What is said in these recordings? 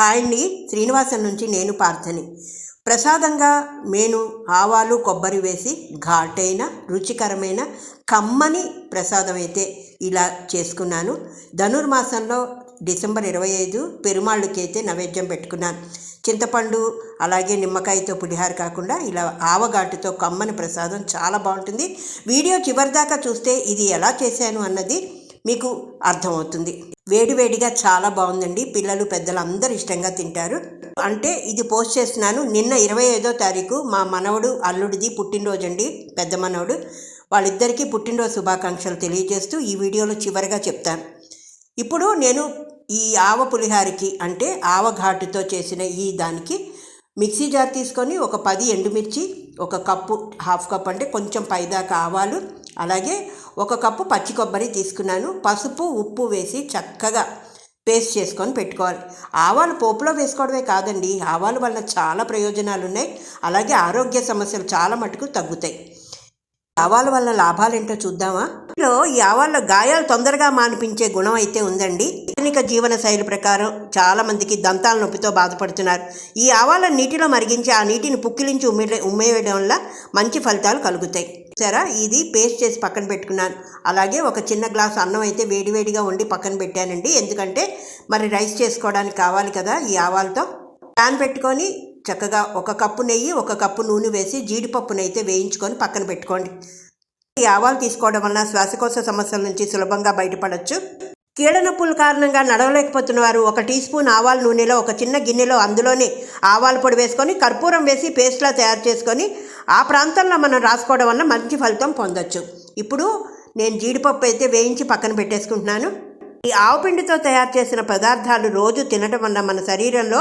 Hi అండి శ్రీనివాసం నుంచి నేను పార్థని. ప్రసాదంగా నేను ఆవాలు కొబ్బరి వేసి ఘాటైన రుచికరమైన కమ్మని ప్రసాదం అయితే ఇలా చేసుకున్నాను. ధనుర్మాసంలో డిసెంబర్ ఇరవై ఐదు పెరుమాళ్ళకి అయితే నైవేద్యం పెట్టుకున్నాను. చింతపండు అలాగే నిమ్మకాయతో పులిహార కాకుండా ఇలా ఆవగాటుతో కమ్మని ప్రసాదం చాలా బాగుంటుంది. వీడియో చివరిదాకా చూస్తే ఇది ఎలా చేశాను అన్నది మీకు అర్థమవుతుంది. వేడివేడిగా చాలా బాగుందండి. పిల్లలు పెద్దలు అందరూ ఇష్టంగా తింటారు. అంటే ఇది పోస్ట్ చేస్తున్నాను. నిన్న ఇరవై ఐదో తారీఖు మా మనవడు అల్లుడిది పుట్టినరోజు అండి. పెద్ద మనవడు. వాళ్ళిద్దరికీ పుట్టినరోజు శుభాకాంక్షలు తెలియజేస్తూ ఈ వీడియోలో చివరిగా చెప్తాను. ఇప్పుడు నేను ఈ ఆవ పులిహారికి అంటే ఆవ ఘాటుతో చేసిన ఈ దానికి మిక్సీ జార్ తీసుకొని ఒక పది ఎండుమిర్చి ఒక కప్పు హాఫ్ కప్ అంటే కొంచెం పైదాకా ఆవాలు అలాగే ఒక కప్పు పచ్చి కొబ్బరి తీసుకున్నాను. పసుపు ఉప్పు వేసి చక్కగా పేస్ట్ చేసుకొని పెట్టుకోవాలి. ఆవాలు పోపులో వేసుకోవడమే కాదండి. ఆవాల వల్ల చాలా ప్రయోజనాలు ఉన్నాయి అలాగే ఆరోగ్య సమస్యలు చాలా మటుకు తగ్గుతాయి. ఆవాల వల్ల లాభాలేంటో చూద్దామా? ఇందులో ఈ ఆవాల్లో గాయాలు తొందరగా మానిపించే గుణం అయితే ఉందండి. ఆధునిక జీవన శైలి ప్రకారం చాలామందికి దంతాల నొప్పితో బాధపడుతున్నారు. ఈ ఆవాలను నీటిలో మరిగించి ఆ నీటిని పుక్కిలించి ఉమ్మి ఉమ్మేయడం వల్ల మంచి ఫలితాలు కలుగుతాయి. సరే ఇది పేస్ట్ చేసి పక్కన పెట్టుకున్నాను. అలాగే ఒక చిన్న గ్లాస్ అన్నం అయితే వేడివేడిగా వండి పక్కన పెట్టానండి. ఎందుకంటే మరి రైస్ చేసుకోవడానికి కావాలి కదా ఈ ఆవాలతో. ప్యాన్ పెట్టుకొని చక్కగా ఒక కప్పు నెయ్యి ఒక కప్పు నూనె వేసి జీడిపప్పునైతే వేయించుకొని పక్కన పెట్టుకోండి. ఈ ఆవాలు తీసుకోవడం వలన శ్వాసకోశ సమస్యల నుంచి సులభంగా బయటపడవచ్చు కీడనొప్పుల కారణంగా నడవలేకపోతున్న వారు ఒక టీ స్పూన్ ఆవాల నూనెలో ఒక చిన్న గిన్నెలో అందులోనే ఆవాల పొడి వేసుకొని కర్పూరం వేసి పేస్ట్లా తయారు చేసుకొని ఆ ప్రాంతంలో మనం రాసుకోవడం వల్ల మంచి ఫలితం పొందొచ్చు. ఇప్పుడు నేను జీడిపప్పు అయితే వేయించి పక్కన పెట్టేసుకుంటున్నాను. ఈ ఆవుపిండితో తయారు చేసిన పదార్థాలు రోజు తినడం వల్ల మన శరీరంలో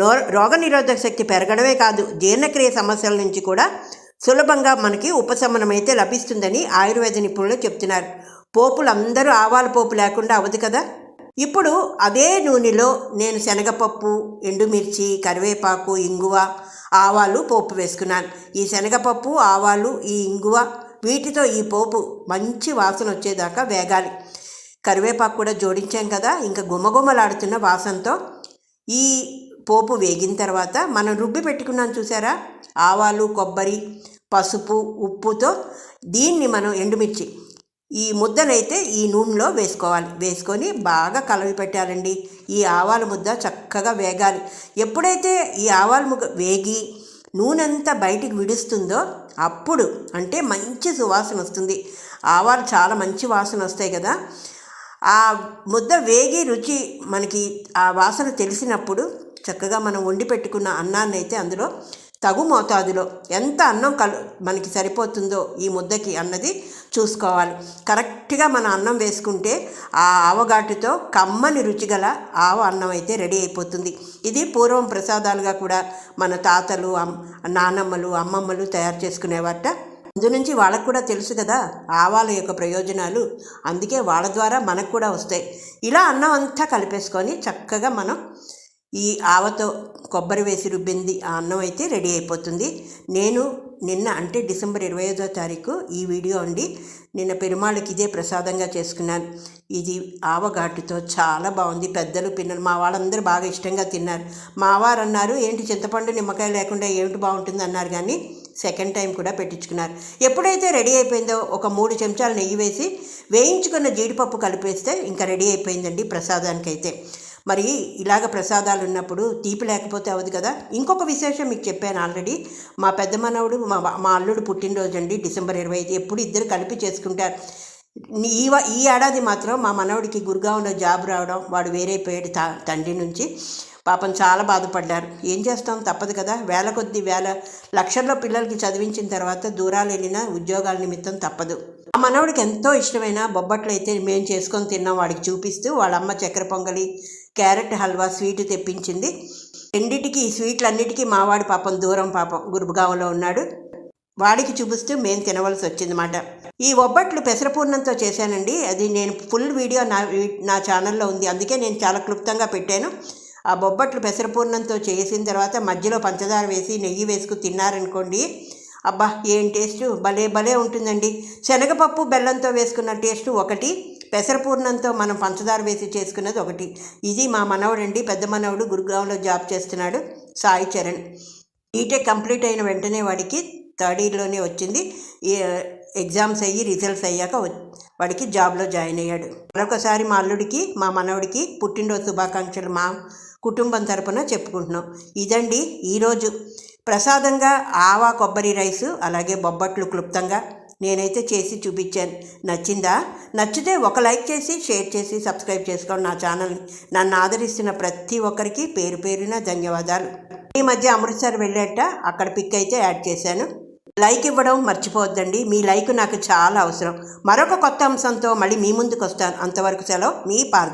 నో రోగనిరోధక శక్తి పెరగడమే కాదు జీర్ణక్రియ సమస్యల నుంచి కూడా సులభంగా మనకి ఉపశమనం అయితే లభిస్తుందని ఆయుర్వేద నిపుణులు చెప్తున్నారు. పోపులు అందరూ ఆవాల పోపు లేకుండా అవదు కదా? ఇప్పుడు అదే నూనెలో నేను శనగపప్పు ఎండుమిర్చి కరివేపాకు ఇంగువ ఆవాలు పోపు వేసుకున్నాను. ఈ శనగపప్పు ఆవాలు ఈ ఇంగువ వీటితో ఈ పోపు మంచి వాసన వచ్చేదాకా వేగాలి. కరివేపాకు కూడా జోడించాం కదా ఇంకా గుమగుమలాడుతున్న వాసనతో ఈ పోపు వేగిన తర్వాత మనం రుబ్బి పెట్టుకున్నాం చూసారా? ఆవాలు కొబ్బరి పసుపు ఉప్పుతో దీన్ని మనం ఎండుమిర్చి ఈ ముద్దనైతే ఈ నూనెలో వేసుకోవాలి. వేసుకొని బాగా కలవి పెట్టాలండి. ఈ ఆవాల ముద్ద చక్కగా వేగాలి. ఎప్పుడైతే ఈ ఆవాల ముగ్గ వేగి నూనెంతా బయటికి విడుస్తుందో అప్పుడు అంటే మంచి సువాసన వస్తుంది. ఆవాలు చాలా మంచి వాసన వస్తాయి కదా. ఆ ముద్ద వేగి రుచి మనకి ఆ వాసన తెలిసినప్పుడు చక్కగా మనం వండి పెట్టుకున్న అన్నాన్ని అయితే అందులో తగు మోతాదులో ఎంత అన్నం కలు మనకి సరిపోతుందో ఈ ముద్దకి అన్నది చూసుకోవాలి. కరెక్ట్గా మన అన్నం వేసుకుంటే ఆ ఆవగాటుతో కమ్మని రుచిగల ఆవ అన్నం అయితే రెడీ అయిపోతుంది. ఇది పూర్వం ప్రసాదాలుగా కూడా మన తాతలు అమ్ నానమ్మలు అమ్మమ్మలు తయారు చేసుకునేవాట అందు నుంచి వాళ్ళకు కూడా తెలుసు కదా ఆవాల యొక్క ప్రయోజనాలు. అందుకే వాళ్ళ ద్వారా మనకు కూడా వస్తాయి. ఇలా అన్నం అంతా కలిపేసుకొని చక్కగా మనం ఈ ఆవతో కొబ్బరి వేసి రుబ్బింది ఆ అన్నం అయితే రెడీ అయిపోతుంది. నేను నిన్న అంటే డిసెంబర్ ఇరవై ఐదో తారీఖు ఈ వీడియో అండి. నిన్న పెరుమాళ్ళకి ఇదే ప్రసాదంగా చేసుకున్నాను. ఇది ఆవఘాటుతో చాలా బాగుంది. పెద్దలు పిన్నలు మా వాళ్ళందరూ బాగా ఇష్టంగా తిన్నారు. మా వారు అన్నారు ఏంటి చింతపండు నిమ్మకాయ లేకుండా ఏమిటి బాగుంటుంది? అన్నారు కానీ సెకండ్ టైం కూడా పెట్టించుకున్నారు. ఎప్పుడైతే రెడీ అయిపోయిందో ఒక మూడు చెంచాలు నెయ్యి వేసి వేయించుకున్న జీడిపప్పు కలిపేస్తే ఇంకా రెడీ అయిపోయిందండి ప్రసాదానికైతే. మరి ఇలాగ ప్రసాదాలు ఉన్నప్పుడు తీపి లేకపోతే అవదు కదా? ఇంకొక విశేషం మీకు చెప్పాను ఆల్రెడీ. మా పెద్ద మనవడు మా మా అల్లుడు పుట్టినరోజు అండి డిసెంబర్ ఇరవై ఐదు. ఎప్పుడు ఇద్దరు కలిపి చేసుకుంటారు. ఈ ఈ ఏడాది మాత్రం మా మనవడికి గురుగావ్లో జాబ్ రావడం వాడు వేరైపోయాడు తా తండ్రి నుంచి పాపం చాలా బాధపడ్డారు. ఏం చేస్తాం? తప్పదు కదా? వేల కొద్ది వేల లక్షల్లో పిల్లలకి చదివించిన తర్వాత దూరాలు వెళ్ళిన ఉద్యోగాల నిమిత్తం తప్పదు. ఆ మనవడికి ఎంతో ఇష్టమైన బొబ్బట్లు అయితే మేము చేసుకొని తిన్నాం. వాడికి చూపిస్తూ వాళ్ళ అమ్మ చక్కెర పొంగలి క్యారెట్ హల్వా స్వీట్ తెప్పించింది. రెండిటికి ఈ స్వీట్లన్నిటికీ మావాడి పాపం దూరం పాపం గురుగాంలో ఉన్నాడు. వాడికి చూపిస్తూ మేము తినవలసి వచ్చిందన్నమాట. ఈ ఒబ్బట్లు పెసరపూర్ణంతో చేశానండి. అది నేను ఫుల్ వీడియో నా నా ఛానల్లో ఉంది. అందుకే నేను చాలా క్లుప్తంగా పెట్టాను. ఆ బొబ్బట్లు పెసరపూర్ణంతో చేసిన తర్వాత మధ్యలో పంచదార వేసి నెయ్యి వేసుకుని తిన్నారనుకోండి అబ్బా ఏం టేస్ట్? భలే భలే ఉంటుందండి. శనగపప్పు బెల్లంతో వేసుకున్న టేస్ట్ ఒకటి పెసరపూర్ణంతో మనం పంచదార వేసి చేసుకున్నది ఒకటి. ఇది మా మనవడండి పెద్ద మనవడు గురుగ్రామ్లో జాబ్ చేస్తున్నాడు సాయి చరణ్. బీటెక్ కంప్లీట్ అయిన వెంటనే వాడికి థర్డ్ ఇయర్లోనే వచ్చింది. ఎగ్జామ్స్ అయ్యి రిజల్ట్స్ అయ్యాక వాడికి జాబ్లో జాయిన్ అయ్యాడు. మరొకసారి మా అల్లుడికి మా మనవడికి పుట్టినరోజు శుభాకాంక్షలు మా కుటుంబం తరపున చెప్పుకుంటున్నాం. ఇదండి ఈరోజు ప్రసాదంగా ఆవా కొబ్బరి రైసు అలాగే బొబ్బట్లు క్లుప్తంగా నేనైతే చేసి చూపించాను. నచ్చిందా? నచ్చితే ఒక లైక్ చేసి షేర్ చేసి సబ్స్క్రైబ్ చేసుకోండి నా ఛానల్ని. నన్ను ఆదరిస్తున్న ప్రతి ఒక్కరికి పేరు పేరున ధన్యవాదాలు. ఈ మధ్య అమృత్సర్ వెళ్ళేట అక్కడ పిక్ అయితే యాడ్ చేశాను. లైక్ ఇవ్వడం మర్చిపోవద్దండి. మీ లైక్ నాకు చాలా అవసరం. మరొక కొత్త అంశంతో మళ్ళీ మీ ముందుకు వస్తాను అంతవరకు సెలవు మీ పార్క్